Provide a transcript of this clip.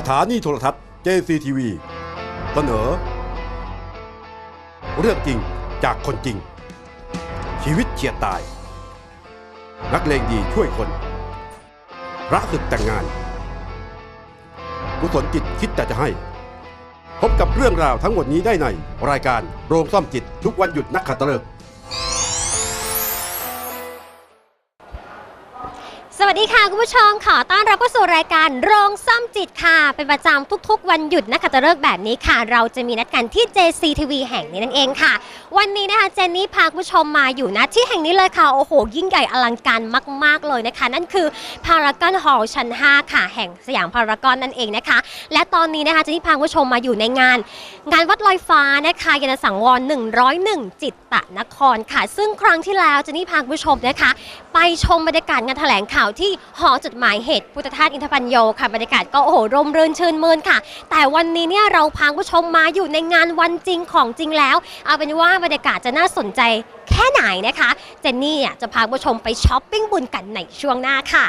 สถานีโทรทัศน์ JCTV เสนอ เรื่องจริงจากคนจริง ชีวิตเฉียดตาย นักเลงดีช่วยคน พระศึกแต่งงาน กุศลจิตคิดแต่จะให้ พบกับเรื่องราวทั้งหมดนี้ได้ในรายการโรงซ่อมจิตทุกวันหยุดนักขัตฤกษ์ สวัสดีค่ะ คุณผู้ชมขอต้อนรับเข้าสู่รายการโรงซ่อมจิตค่ะ เป็นประจำทุกๆ วันหยุดนะคะจะเลิกแบบนี้ค่ะ เราจะมีนัดกันที่ JCTV แห่งนี้นั่นเองค่ะ วันนี้นะคะเจนนี่พาคุณผู้ชมมาอยู่นะที่แห่งนี้เลยค่ะ โอ้โห ยิ่งใหญ่อลังการมาก ๆ เลยนะคะ นั่นคือพารากอนฮอลล์ชั้น 5 ค่ะ แห่งสยามพารากอนนั่นเองนะคะ และตอนนี้นะคะเจนนี่พาคุณผู้ชมมาอยู่ในงาน งานวัดลอยฟ้านะคะยานสังวร 101 จิตตะนครค่ะ ซึ่งครั้งที่แล้วเจนนี่พาคุณผู้ชมนะคะ ไปชมบรรยากาศงานแถลงข่าวที่หอจดหมายเหตุพุทธทาสอินทปัญโยค่ะบรรยากาศก็โอ้โหร่มรื่นชื่นมื่นค่ะ แต่วันนี้เนี่ยเราพาผู้ชมมาอยู่ในงานวันจริงของจริงแล้ว เอาเป็นว่าบรรยากาศจะน่าสนใจแค่ไหนนะคะ เจนนี่จะพาผู้ชมไปช้อปปิ้งบุญกันในช่วงหน้าค่ะ